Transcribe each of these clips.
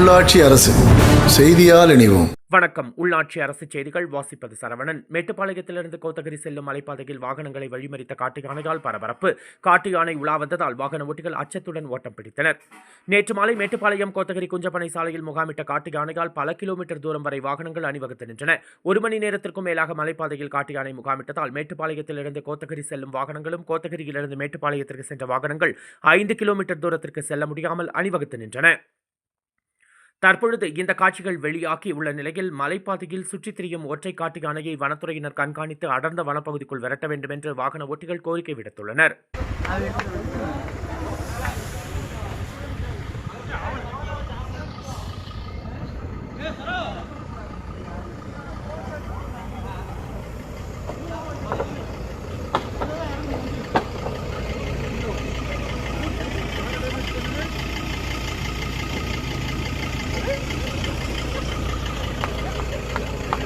உள்ளாட்சி அரசு செய்தியால் இணைவோம். வணக்கம். உள்ளாட்சி அரசு செய்திகள் வாசிப்பது சரவணன். மேட்டுப்பாளையத்திலிருந்து கோத்தகிரி செல்லும் மலைப்பாதையில் வாகனங்களை வழிமறித்த காட்டு யானையால் பரபரப்பு. காட்டு யானை உலா வந்ததால் வாகன ஓட்டிகள் அச்சத்துடன் ஓட்டம் பிடித்தனர். நேற்று மாலை மேட்டுப்பாளையம் கோத்தகிரி குஞ்சப்பனை சாலையில் முகாமிட்ட காட்டு யானையால் பல கிலோமீட்டர் தூரம் வரை வாகனங்கள் அணிவகுத்து நின்றன. ஒரு மணி நேரத்திற்கும் மேலாக மலைப்பாதையில் காட்டு யானை முகாமிட்டதால் மேட்டுப்பாளையத்திலிருந்து கோத்தகிரி செல்லும் வாகனங்களும் கோத்தகிரியிலிருந்து மேட்டுப்பாளையத்திற்கு சென்ற வாகனங்கள் ஐந்து கிலோமீட்டர் தூரத்திற்கு செல்ல முடியாமல் அணிவகுத்து நின்றன. தற்பொழுது இந்த காட்சிகள் வெளியாகி உள்ள நிலையில் மலைப்பாதையில் சுற்றித் திரியும் ஒற்றை காட்டு யானையை வனத்துறையினர் கண்காணித்து அடர்ந்த வனப்பகுதிக்குள் விரட்ட வேண்டும் என்று வாகன ஓட்டிகள் கோரிக்கை விடுத்துள்ளனர்.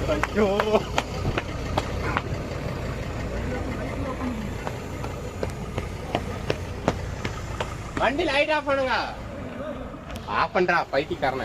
வண்டி லைட் ஆஃப் பண்ணுங்க. ஆஃப் பண்றா பைத்தியக்காரன.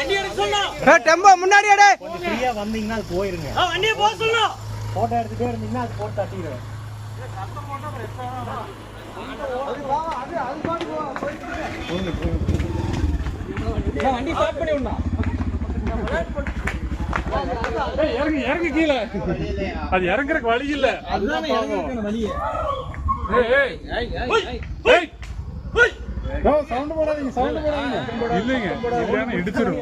டெம்போ முன்னாடி எடு. ஃப்ரீயா வந்தீங்கன்னா அது போயிருங்க. வண்டியை போக சொல்லணும் போட்டோ எடுத்துட்டே இருந்தீங்கன்னா அது போட்டு தட்டிடுவேன். வண்டி ஸ்டார்ட் பண்ணி இறங்கு இறங்கு கீழே. அது இறங்குறதுக்கு வழி இல்ல. அதுதான் பாவம். வழியே. ஏய், ஏய். ஏய். சவுண்ட் போடாதீங்க சவுண்ட் போடாதீங்க இல்லைங்க இல்லைன்னா இடிச்சிடும்